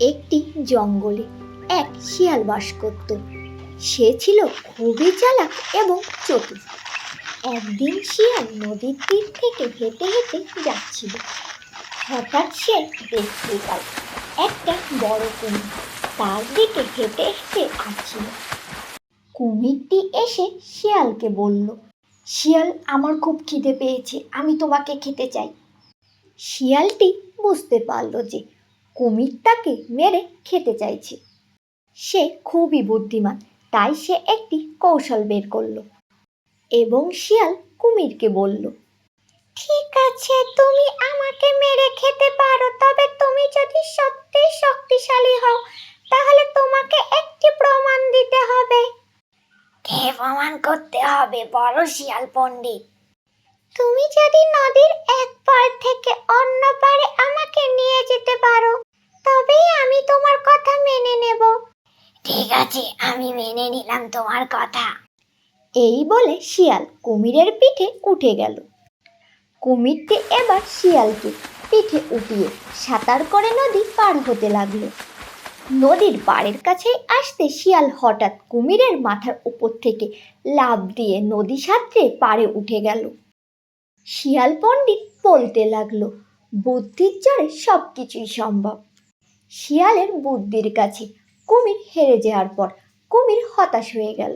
একটি জঙ্গলে এক শিয়াল বাস করত। সে ছিল খুবই চালাক এবং চতুর। একদিন শিয়াল নদীর তীর থেকে হেঁটে হেঁটে যাচ্ছিল। হঠাৎ সে দেখতে পায় একটা বড় কুমির। তার দিকে হেঁটে হেঁটে আসছিল। কুমিরটি এসে শিয়ালকে বলল, শিয়াল, আমার খুব খিদে পেয়েছে, আমি তোমাকে খেতে চাই। শিয়ালটি বুঝতে পারল যে কুমির তাকে মেরে খেতে চাইছে। সে খুবই বুদ্ধিমান, তাই সে একটি কৌশল বের করল এবং শিয়াল কুমিরকে বলল, ঠিক আছে, তুমি আমাকে মেরে খেতে পারো, তবে তুমি যদি সত্যি শক্তিশালী হও, তাহলে তোমাকে একটি প্রমাণ দিতে হবে। কে প্রমাণ করতে হবে বড় শিয়াল পণ্ডিত? তুমি যদি নদীর এক পার থেকে অন্য পারে আমাকে নিয়ে যেতে পারো তবেই আমি তোমার কথা মেনে নেব ঠিক আছে আমি মেনে নিলাম তোমার কথা। এই বলে শিয়াল কুমিরের পিঠে উঠে গেল। কুমিরটি এবার শিয়ালকে পিঠে উঠিয়ে সাঁতার করে নদী পার হতে লাগল। নদীর পাড়ের কাছে আসতে শিয়াল হঠাৎ কুমিরের মাথার উপর থেকে লাফ দিয়ে নদী সাঁতরে পাড়ে উঠে গেল। শিয়াল পণ্ডিত বলতে লাগল, বুদ্ধির জোরে সব কিছুই সম্ভব। শিয়ালের বুদ্ধির কাছে কুমির হেরে যাওয়ার পর কুমির হতাশ হয়ে গেল।